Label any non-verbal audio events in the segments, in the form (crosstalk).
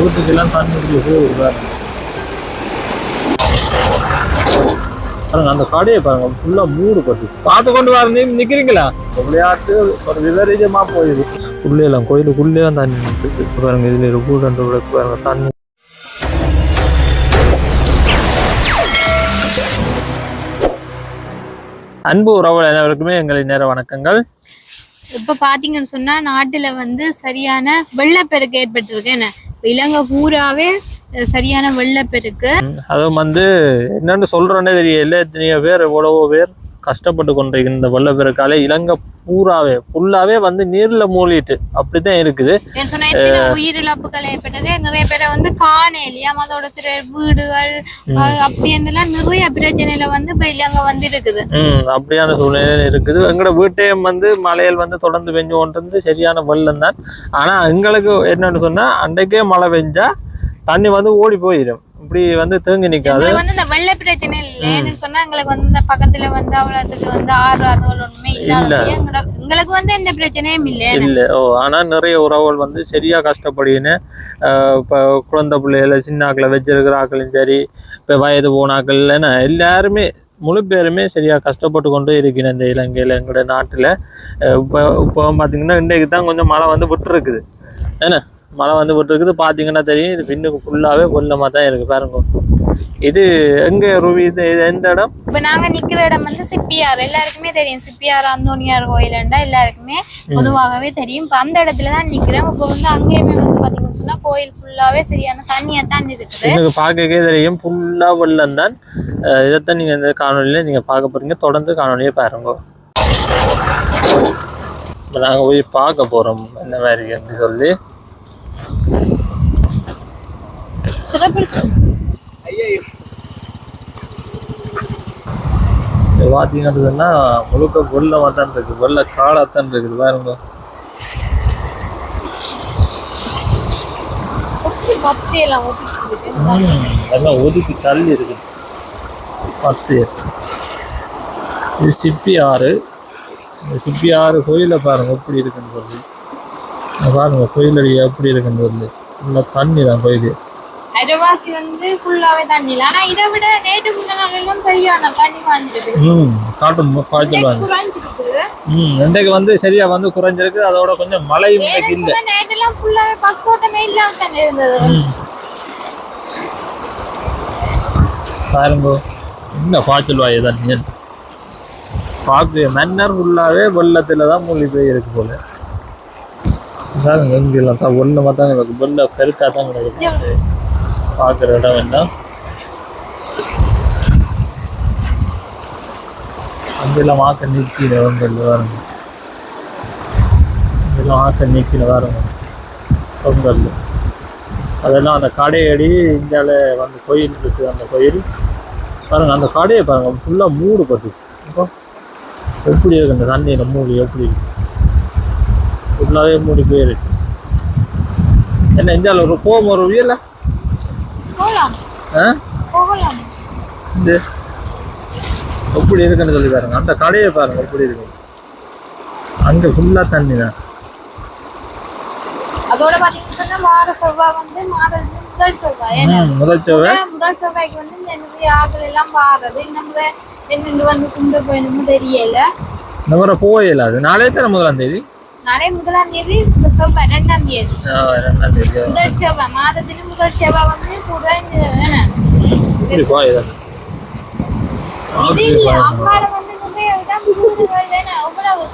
வீட்டுக்கெல்லாம் தண்ணி இப்படி போகுது பாருங்க அந்த கடையை பாருங்க ஃபுல்லா மூடு பட்டு. பார்த்து கொண்டு வர நீ நிக்கிறீங்களா? விளையாட்டு ஒரு விபரீதமா போயிடுது உள்ளே எல்லாம் கோயிலுக்குள்ளே தான் தண்ணி பாருங்க இதுல ஒரு ரெண்டு பாருங்க தண்ணி. அன்பு உறவுகள் அனைவருக்குமே எங்களின் நேர வணக்கங்கள். இப்ப பாத்தீங்கன்னு சொன்னா நாட்டுல வந்து சரியான வெள்ளப்பெருக்கு ஏற்பட்டிருக்கு என்ன? இலங்கை பூராவே சரியான வெள்ளப்பெருக்கு. அதுவும் வந்து என்னன்னு சொல்றேன்னே தெரியல. எத்தனையோ பேர் எவ்வளவோ பேர். கஷ்டப்பட்டு கொண்டிருக்கிற இந்த வெள்ளப்பெருக்காலே இலங்கை பூராவே ஃபுல்லாவே வந்து நீர்ல மூழ்கிட்டு அப்படித்தான் இருக்குது. உயிரிழப்புகள் ஏற்பட்டது. நிறைய பேரை வந்து காணலையா அதோட சில வீடுகள் அஹ், அப்படின்னுலாம் நிறைய பிரச்சனையில வந்து இப்ப இலங்கை வந்து இருக்குது ம் அப்படியான சூழ்நிலை இருக்குது. எங்களோட வீட்டையும் வந்து மழையில் வந்து தொடர்ந்து பெஞ்சு கொண்டிருந்து சரியான வெள்ளம் தான் ஆனா எங்களுக்கு என்னன்னு சொன்னா அன்றைக்கே மழை பெஞ்சா தண்ணி வந்து ஓடி போயிடும் இப்படி வந்து தேங்கி நிக்காது. வந்து இந்த வெள்ள பிரச்சனை இல்லை ஏன்னு சொன்னா எங்களுக்கு வந்து இந்த பக்கத்துல வந்து அவ்வளவுக்கு வந்து ஆறு அதுகள் ஒண்ணுமே இல்லாத எங்களுக்கு வந்து எந்த பிரச்சனையும் இல்லை இல்லை. ஓ ஆனால் நிறைய உறவுகள் வந்து சரியா கஷ்டப்படுகின்னு இப்போ குழந்தை பிள்ளைகள சின்ன ஆக்களை வச்சிருக்கிற ஆக்களும் சரி இப்போ வயது போன ஆக்கள் என்ன எல்லாருமே முழு பேருமே சரியா கஷ்டப்பட்டு கொண்டு இருக்கிறேன் இந்த இலங்கையில் எங்களோட நாட்டில். இப்போ இப்போ பார்த்தீங்கன்னா இன்றைக்கு தான் கொஞ்சம் மழை வந்து விட்டுருக்குது. என்ன? மழை வந்து விட்டுருக்குது. பார்த்தீங்கன்னா தெரியும் இது பின்னுக்கு ஃபுல்லாகவே வெள்ளமாக தான் இருக்குது பாருங்க. இது எங்கே ரூபி? இது எந்த இடம்? இப்ப நாங்க நிக்கிற இடம் வந்து சிப்பியார் எல்லாருக்குமே தெரியும். சிப்பியார் அந்தோனியார் கோயிலண்டா எல்லாருக்குமே பொதுவாகவே தெரியும். இப்ப அந்த இடத்துல தான் நிக்கிறோம். இப்ப வந்து அங்கேயுமே வந்து பாத்தீங்கன்னா சொன்னா கோயில் ஃபுல்லாவே சரியான தண்ணியா தான் இருக்குது. எனக்கு பார்க்கவே தெரியும். ஃபுல்லாக வெள்ளம் தான். இதைத்தான் நீங்கள் இந்த காணொலியில் நீங்கள் பார்க்க போறீங்க. தொடர்ந்து காணொலியை பாருங்க. இப்போ நாங்கள் போய் பார்க்க போகிறோம் என்ன மாதிரி அப்படின்னு சொல்லி. பார்த்தீங்கன்னா முழுக்க வெள்ளமாக தான் இருக்குது வெள்ள காடாக தான் இருக்குது. பாருங்க. எல்லாம் ஒதுக்கி தள்ளி இருக்குது பத்து. இது சிப்பி ஆறு. இந்த சிப்பி ஆறு கோயிலை பாருங்க எப்படி இருக்குன்னு சொல்லி. பாருங்க கோயில் அடி எப்படி சொல்லி உள்ள தண்ணி தான் கோயில். அரைவாசி வந்து ஃபுல்லாவே தண்ணி இல்ல ஆனா இதை விட நேற்று முன்ன நாள் எல்லாம் சரியான தண்ணி வாங்கிட்டு ம் காட்டும் காய்ச்சல் வாங்க குறைஞ்சிருக்கு. ம் இன்றைக்கு வந்து சரியா வந்து குறைஞ்சிருக்கு. அதோட கொஞ்சம் மழையும் இன்னைக்கு இல்லை. நேற்று எல்லாம் ஃபுல்லாவே பஸ் ஓட்டமே இல்லாம தானே இருந்தது. பாருங்க என்ன காய்ச்சல் வாய் தண்ணி பார்க்க மன்னர் ஃபுல்லாகவே வெள்ளத்தில் தான் மூழ்கி போய் இருக்கு போல. பாருங்க எங்கெல்லாம் தான். ஒன்று தான் எனக்கு. வெள்ள பெருக்காக தான் கிடக்குது பார்க்குற இடம் என்ன? அங்கெல்லாம் ஆக்க நீக்கின வந்து பாருங்க இதெல்லாம் ஆக்க நீக்கின பாருங்க பொங்கல். அதெல்லாம் அந்த கடையடி இந்தியாவில் வந்து கோயில் இருக்குது. அந்த கோயில். பாருங்க அந்த கடையை பாருங்க. ஃபுல்லாக மூடு பட்டு இப்போ எப்படி இருக்கு? அந்த தண்ணியில் மூடி எப்படி இருக்கு? ஃபுல்லாகவே மூடி போயிருக்கு என்ன இந்தியாவில் ஒரு போகும் ஒரு இந்த எப்படி இருக்குன்னு சொல்லி பாருங்க. அந்த கடையை பாருங்க எப்படி இருக்கு. அங்கே ஃபுல்லாக தண்ணி தான். அதோட பாத்தீங்கன்னா செவ்வாய் வந்து மாத முதல் செவ்வாய். முதல் செவ்வாய். முதல் முதல் செவ்வாய்க்கு வந்து இந்த ஆக்கள் எல்லாம் வாடுறது நம்ம என்னென்று வந்து கும்பிட போயணுமோ தெரியல. இந்த முறை போகல அது நாளே தானே முதலாம் தேதி. இந்த செவ்வாய் ரெண்டாம் தேதி ஆ, ரெண்டாம் தேதி முதல் செவ்வாய் மாதத்தின் முதல் செவ்வாய் வந்து இது நிறைய இடம்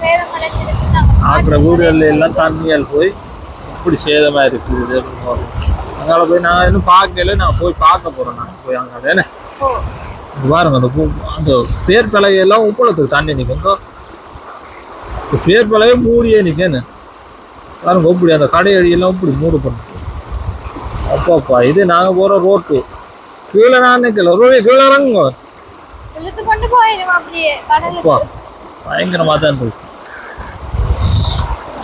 சேதம் அடைஞ்சிருக்கு ஆக்கிற எல்லாம் தண்ணியால் போய் இப்படி சேதமாக இருக்குது அங்கால போய் நாங்கள் இன்னும் பார்க்கல நான் போய் பார்க்க போகிறோம் நாங்கள் போய் அங்கே என்ன ஓ, இங்க பாருங்க அந்த அந்த பேர் பலகையெல்லாம் உப்பளத்துக்கு தண்ணி நிற்கும் பலகை மூடியே நிற்கேன்னு பாருங்க இப்படி அந்த கடை அடியெல்லாம் இப்படி மூடு பண்ணுது அப்பாப்பா இது நாங்கள் போகிற ரோட்டு. கீழே நான் நிற்கல ரோடு கீழே இறங்குங்க. அப்பா பயங்கரமாக தான் இருக்கு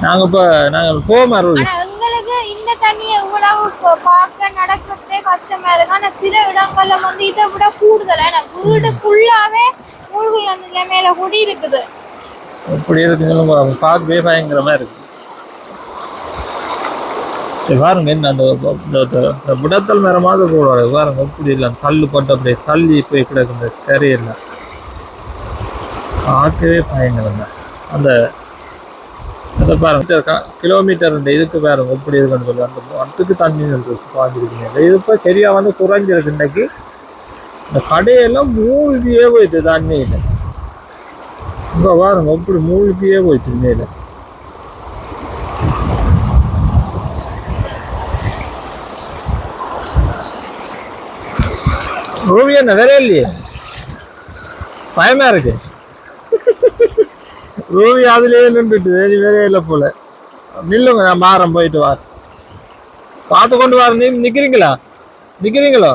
நாங்கள் இப்போ நாங்கள் ஆனா எங்களுக்கு இந்த தண்ணியை இவ்வளவு ப- பார்க்க நடக்கிறதுக்கே கஷ்டமா இருக்கு. ஆனா சில இடங்கள்ல வந்து இதை விட கூடுதல் ஏன்னா வீடு ஃபுல்லாவே மூழ்குள்ள நிலைமையில குடி இருக்குது இப்படி இருக்குன்னு பார்க்கவே பயங்கரமாக இருக்கு. சரி, பாருங்க என்ன அந்த இந்த- விடத்தல் மரமாவது போடுவாரு. பாருங்க இப்படி இல்லை தள்ளு போட்டு அப்படியே தள்ளி போய் கிடக்குது தெரியல பார்க்கவே பயங்கரம் தான். அந்த அதை பாருங்க கிலோமீட்டர் இந்த இதுக்கு பாருங்க எப்படி இருக்குன்னு சொல்லி. அந்த அதுக்கு தண்ணி பாஞ்சிருக்கீங்க. இது இப்போ சரியா வந்து குறைஞ்சிருக்கு. இன்னைக்கு இந்த கடையெல்லாம் மூழ்கியே போயிட்டு இல்லை இங்கே பாருங்க அப்படி மூழ்கியே போயிட்டு மேலே. ரூபி என்ன வேற இல்லையே? பயமா இருக்கு. ரூபி அதுலேயே நின்றுட்டு சரி வேற இல்லை போல. நில்லுங்க நான் மாறேன் போயிட்டு வார் பார்த்து கொண்டு வார நீ நிக்கிறீங்களா? நிக்கிறீங்களோ?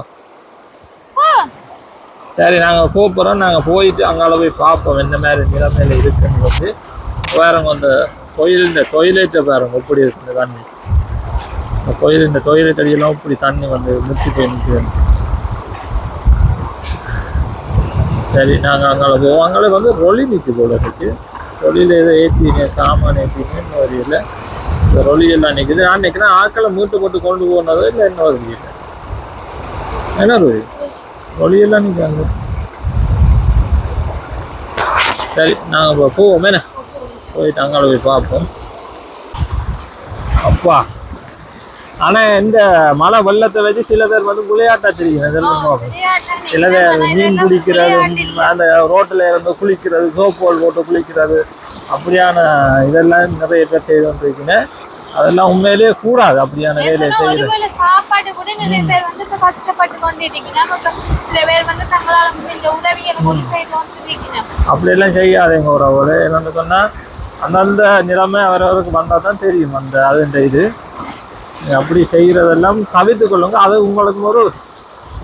சரி நாங்கள் கூப்பிட்றோம். நாங்கள் போயிட்டு அங்கால போய் பார்ப்போம் என்ன மாதிரி நிலைமையில் இருக்குன்னு வந்து பாருங்க அந்த கோயில் இந்த டொய்லெட்டை பாருங்க எப்படி இருக்கு இந்த தண்ணி. இந்த கோயில் இந்த டொய்லெட் அடியெல்லாம் இப்படி தண்ணி வந்து முத்தி போய் நிற்கிறது சரி நாங்கள் அங்கால போவோம். அங்கால வந்து ரொலி நிற்கு போல இருக்கு. ரொலியில் ஏதோ ஏற்றிங்க சாமான் ஏற்றினேன்னு ஒரு இல்லை இந்த ரொலி எல்லாம் நிற்குது நான் நிற்கிறேன் ஆக்களை மூட்டை போட்டு கொண்டு போனதோ இல்லை என்ன ஒரு இல்லை என்ன ரொலி? ரொலி எல்லாம் நிற்காங்க சரி நாங்கள் இப்போ போவோம். போயிட்டு அங்கால போய் பார்ப்போம். அப்பா. ஆனால் இந்த மழை வெள்ளத்தை வச்சு சில பேர் வந்து விளையாட்டா தெரியும் இதெல்லாம் பார்ப்போம் சில பேர் மீன் பிடிக்கிறது அந்த ரோட்டில் இருந்து குளிக்கிறது சோப்போல் போட்டு குளிக்கிறது அப்படியான இதெல்லாம் நிறைய பேர் செய்து கொண்டிருக்கீங்க. அதெல்லாம் உண்மையிலேயே கூடாது. அப்படியான வேலையை செய்கிறது ஒருவேளை சாப்பாடு கூட நிறைய பேர் வந்து கஷ்டப்பட்டு கொண்டு சில பேர் வந்து தங்களால முடிஞ்ச இருக்கீங்க அப்படியெல்லாம் செய்யாதீங்க ஒரு ஒரு என்னன்னு சொன்னால் அந்தந்த நிலைமை அவரவருக்கு வந்தால் தான் தெரியும் அந்த அதுன்ற இது. அப்படி செய்கிறதெல்லாம் தவிர்த்து கொள்ளுங்க. அது உங்களுக்கு ஒரு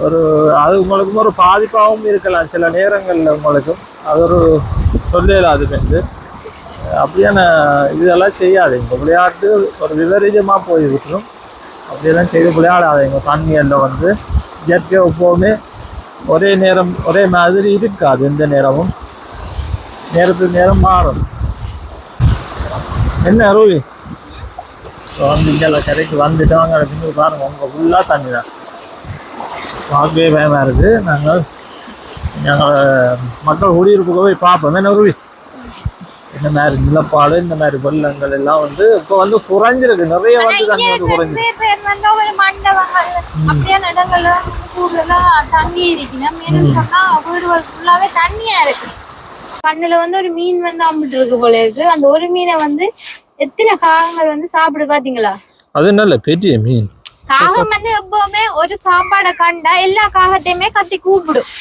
ஒரு அது உங்களுக்கு ஒரு பாதிப்பாகவும் இருக்கலாம். சில நேரங்களில் உங்களுக்கும். அது ஒரு சொல்லல அது வந்து அப்படியான இதெல்லாம் செய்யாதீங்க விளையாட்டு ஒரு விபரீதமாக போய் விட்டுரும் அப்படியெல்லாம் செய்து விளையாடாதீங்க தண்ணியில் வந்து இயற்கை எப்போவுமே ஒரே நேரம் ஒரே மாதிரி இருக்காது எந்த நேரமும். நேரத்துக்கு நேரம் மாறும். என்ன அருவி வந்து இங்கே கரைக்கு வந்துட்டாங்க. அப்படின்னு பாருங்கள் உங்கள் ஃபுல்லாக தண்ணி தான் பார்க்கவே பயமாக இருக்குது நாங்கள் நாங்கள் மக்கள் குடியிருப்புக்கு போய் பார்ப்போம். என்ன அருவி இந்த மாதிரி நிலப்பாடு இந்த மாதிரி வெள்ளங்கள் எல்லாம் வந்து இப்போ வந்து குறைஞ்சிருக்கு. நிறைய வந்து தண்ணி வந்து குறைஞ்சிருக்கு. அப்படியான இடங்கள்ல ஊர்லாம் தங்கி இருக்கணும் மேலும் சொன்னா வீடுகள் ஃபுல்லாவே தண்ணியா இருக்கு. கண்ணுல வந்து ஒரு மீன் வந்து அம்பிட்டு இருக்கு போல இருக்கு. அந்த ஒரு மீனை வந்து எத்தனை காகங்கள் வந்து சாப்பிடு பாத்தீங்களா? அது நல்ல பெரிய மீன். காகம் வந்து எப்பவுமே ஒரு சாப்பாடை கண்டா எல்லா காகத்தையுமே கத்தி கூப்பிடும்.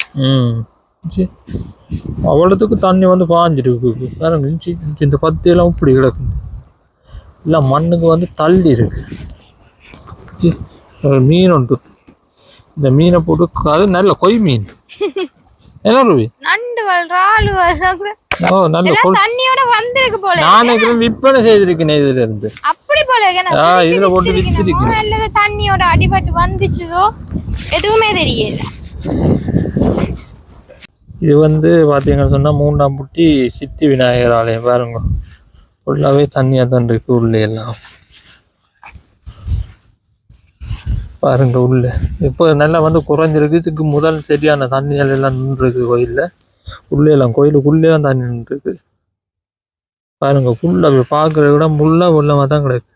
அவ்வளோத்துக்கு தண்ணி வந்து பாஞ்சிருக்கு பாருங்க சி, சி, இந்த பத்தியெல்லாம் இப்படி கிடக்கு. இல்லை மண்ணுக்கு வந்து தள்ளி இருக்கு. மீன் உண்டு. இந்த மீனை போட்டு அது நல்ல கொய் மீன். (laughs) என்ன ரூபி? ஓ நல்ல எல்லாம் தண்ணியோட வந்திருக்கு போல நான் விற்பனை செய்திருக்கேன் இதுல இருந்து அப்படி போல இருக்கு. ஆ, இதுல போட்டு வித்திருக்கணுமோ, வித்திருக்கு. அல்லது தண்ணியோட அடிபட்டு வந்துச்சுதோ எதுவுமே தெரியல. இது வந்து பார்த்தீங்கன்னு சொன்னால் மூன்றாம் புட்டி சித்தி விநாயகர் ஆலயம். பாருங்க. ஃபுல்லாகவே தண்ணியாக தான் இருக்கு உள்ளே எல்லாம். பாருங்க உள்ள. இப்போ நல்லா வந்து குறைஞ்சிருக்கு. இதுக்கு முதல் சரியான தண்ணிகள் எல்லாம் நின்றுருக்கு கோயிலில். உள்ளே எல்லாம் கோயிலுக்குள்ளே தான் தண்ணி நின்றுருக்கு. பாருங்க ஃபுல்லாக பார்க்குற இடம் ஃபுல்லாக உள்ளமாக தான் கிடக்கு.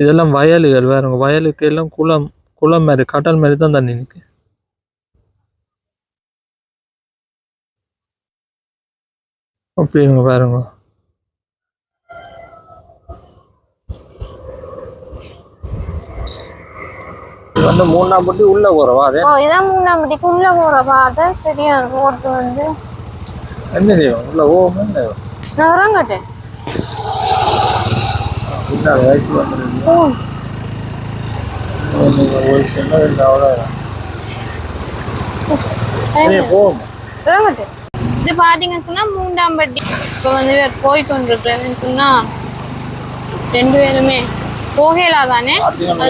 இதெல்லாம் வயலுகள். பாருங்க வயலுக்கு எல்லாம் குளம் குளம் மாதிரி கடல் மாதிரி தான் தண்ணி நிற்கு அப்படிங்க பாருங்க. வந்து மூணாம் பட்டி உள்ள போறவா அதே? ஓ இதான் மூணாம் படிக்கு உள்ள போற பார்த்தா சரியா ரோட்டு வந்து. என்ன செய்வோம் உள்ள ஓம் என்ன நான் வரங்கட்டேன் இல்லை வயசு இது பாத்தீங்கன்னு சொன்னா மூன்றாம் பட்டி. இப்போ வந்து இவர் போய் கொண்டிருக்கிறேன்னு சொன்னா ரெண்டு பேருமே போகலா தானே? பார்த்தீங்கன்னா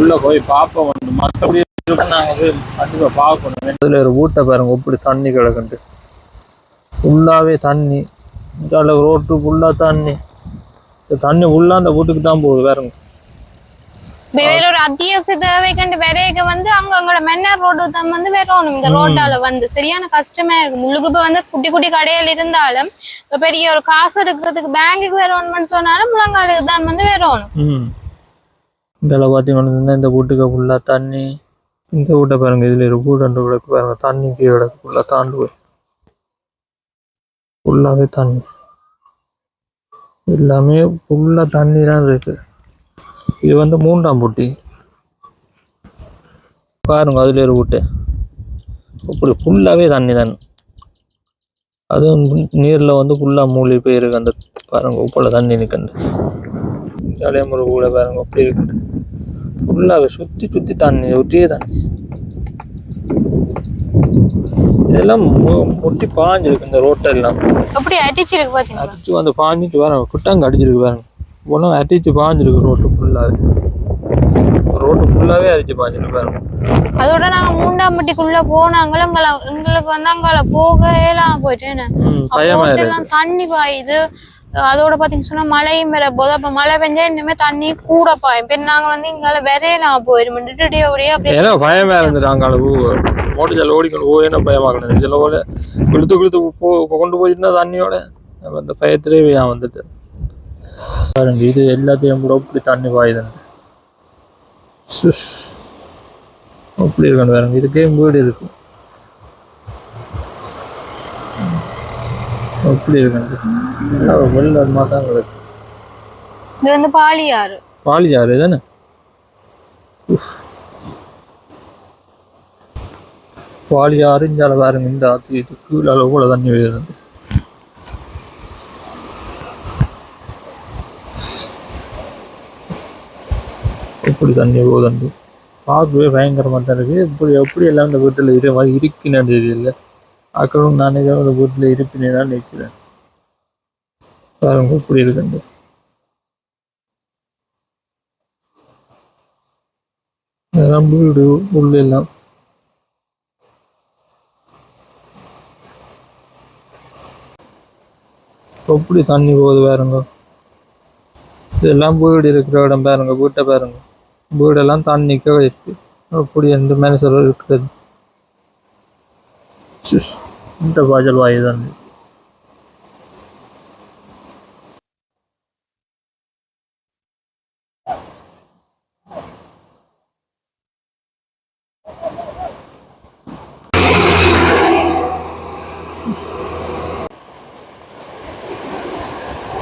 உள்ள போய் பார்ப்போம். வந்து மற்றபடி நாங்கள் பார்க்கணும். இதில் ஒரு ஊட்ட பாருங்க எப்படி தண்ணி கிடக்குன்ட்டு. ஃபுல்லாகவே தண்ணி. ரோட்டு ஃபுல்லாக தண்ணி. இந்த தண்ணி உள்ள அந்த வீட்டுக்கு தான் போகுது வேறங்க வேற ஒரு அத்தியாவசிய தேவைக்கண்டு விரைக வந்து அங்க அங்களோட மன்னர் ரோடு தான் வந்து வரணும் இந்த ரோட்டால வந்து சரியான கஷ்டமா இருக்கு முள்ளுக்கு இப்ப வந்து குட்டி குட்டி கடைகள் இருந்தாலும் இப்ப பெரிய ஒரு காசு எடுக்கிறதுக்கு பேங்குக்கு வரணும்னு சொன்னாலும் முழங்காலுக்கு தான் வந்து வரணும் இதில் பார்த்தீங்கன்னா இந்த வீட்டுக்கு ஃபுல்லாக தண்ணி இந்த வீட்டை பாருங்க இதில் ஒரு வீடு ரெண்டு வீடுக்கு பாருங்க தண்ணி கீழே கிடக்கு ஃபுல்லாக தாண்டு ஃபுல்லாகவே தண்ணி எல்லாமே ஃபுல்லாக தண்ணி தான் இருக்கு இது வந்து மூன்றாம் பொட்டி. பாருங்க அதுல ஒரு வீட்டு இப்படி ஃபுல்லாகவே தண்ணி தான். அதுவும் நீரில் வந்து ஃபுல்லாக மூழ்கி போயிருக்கு அந்த பாருங்க உப்பில் தண்ணி நிற்கண்டு ஜாலியமுறை கூட பாருங்க அப்படி இருக்குது ஃபுல்லாகவே சுற்றி சுற்றி தண்ணி ஒட்டியே தண்ணி. இதெல்லாம் முட்டி பாஞ்சிருக்கு இந்த ரோட்டெல்லாம் எப்படி அடிச்சிருக்கு அடிச்சு வந்து பாஞ்சிட்டு பாருங்க குட்டாங்க அடிச்சிருக்கு பாருங்க. ஒன்றும் அடிச்சு பாஞ்சிருக்கு ரோட்டு ஃபுல்லாகவே ரோட்டு ஃபுல்லாகவே அடிச்சு பாஞ்சிருக்கு பாருங்க. அதோட நாங்க மூண்டாம்பட்டிக்குள்ள போனாங்களும் எங்களை எங்களுக்கு வந்து அங்கால போக எல்லாம் போயிட்டேன் எல்லாம் தண்ணி பாயுது. அதோட பாத்தீங்க சொன்னா மழையும் வேற போதும் அப்ப மழை பெஞ்சா இனிமே தண்ணி கூட பாயும். இப்ப நாங்க வந்து இங்கால விரையலாம் போயிரும் அப்படியே அப்படியே ஏன்னா பயமா இருந்துட்டு அங்கே மோட்டர் ஜல்ல ஓடிக்கொண்டு போய் என்ன பயமாக கிடந்து சில போல. இழுத்து இழுத்து போ கொண்டு போயிருந்தா தண்ணியோட. அந்த பயத்திலே வந்துட்டு. பாருங்க இது எல்லாத்தையும் கூட இப்படி தண்ணி பாயுதுன்னு சுஷ். அப்படி இருக்கணும் பாருங்க இதுக்கே வீடு இருக்கு. அப்படி இருக்கணும். வெளிநாடு தான் கிடக்கு. இது வந்து பாலியாறு. பாலியாறு தானே? பாலியாறு இஞ்சால பாருங்க இந்த ஆத்து இது கீழே கூட தண்ணி வருது எப்படி தண்ணி போகுது பார்க்கவே பயங்கரமாக தான் இருக்குது இப்படி எப்படி எல்லாம் இந்த வீட்டில் இரு இருக்குன்னு தெரியல. அக்களும் நானே தான் இந்த வீட்டில் இருப்பினே தான் நிற்கிறேன் பாருங்க இப்படி இருக்குண்டு அதெல்லாம் வீடு உள்ள எல்லாம். எப்படி தண்ணி போகுது பாருங்க. இதெல்லாம் வீடு இருக்கிற இடம் பாருங்க வீட்டை பாருங்க. வீடெல்லாம் தண்ணிக்க இருக்கு அப்படி எந்த மனுஷர் இருக்கிறது சுஷ். இந்த பாஜல் வாயு தண்ணி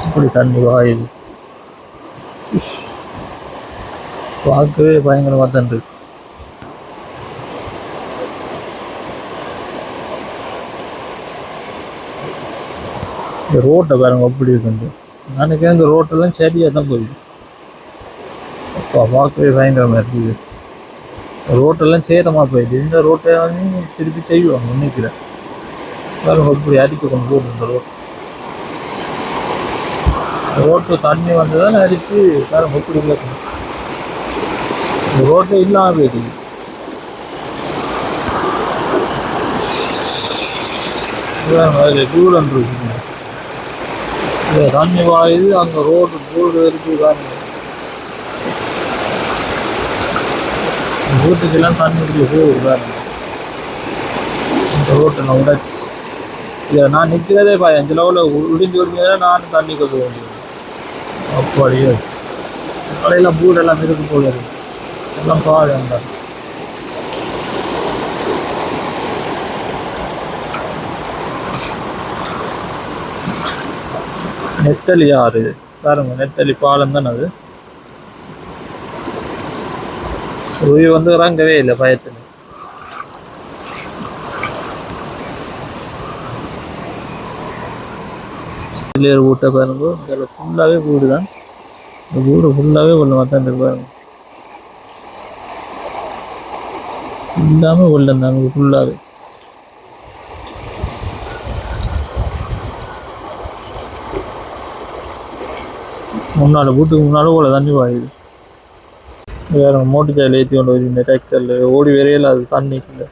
இப்படி தண்ணி வாயுது சுஷ். பார்க்கவே பயங்கரமாக தான் இருக்கு. இந்த ரோட்டை பாருங்க அப்படி இருக்குது நினைக்கிறேன் இந்த ரோட்டெல்லாம் சரியாக தான் போகுது. அப்பா பார்க்கவே பயங்கரமாக இருக்குது ரோட்டெல்லாம் சேதமாக போயிடுது இந்த ரோட்டை வந்து திருப்பி செய்வாங்க நினைக்கிறேன். பாருங்க அப்படி அடிக்க கொண்டு போகுது இந்த ரோட் ரோட்டு தண்ணி வந்ததால் அடித்து பாருங்க எப்படி கேட்கணும் இந்த ரோட்டே இல்லாமல் போயிடுது பாருங்க அதில் தூரம் இருக்குங்க இந்த தண்ணி வாயுது அங்கே ரோடு ரோடு இருக்குது பாருங்க. வீட்டுக்கெல்லாம் தண்ணி இப்படி போகுது பாருங்க. இந்த ரோட்டில் உடச்சி இதை நான் நிற்கிறதே பாய் அஞ்சு லெவலில் உடிஞ்சு உடிஞ்சதே நானும் தண்ணி கொண்டு வேண்டியது. அப்படியே. கடையில் பூடெல்லாம் இருக்கு போல இருக்கு. எல்லாம் பாடு அந்த நெத்தலி ஆறு பாருங்க நெத்தலி பாலம் தான் அது உயிர் வந்து இறங்கவே இல்லை பயத்தில் இதில் வீட்டை பாருங்க இதில் ஃபுல்லாகவே வீடு தான் இந்த வீடு ஃபுல்லாகவே ஒன்று தான் பாருங்க எல்லாமே வெள்ளம் தாங்க ஃபுல்லாகவே முன்னால் வீட்டுக்கு முன்னாலும் போல தண்ணி பாயுது. வேற மோட்டர் சாயில் ஏற்றி கொண்டு வருது இந்த டிராக்டரில் ஓடி வரையில அது தண்ணி. இல்லை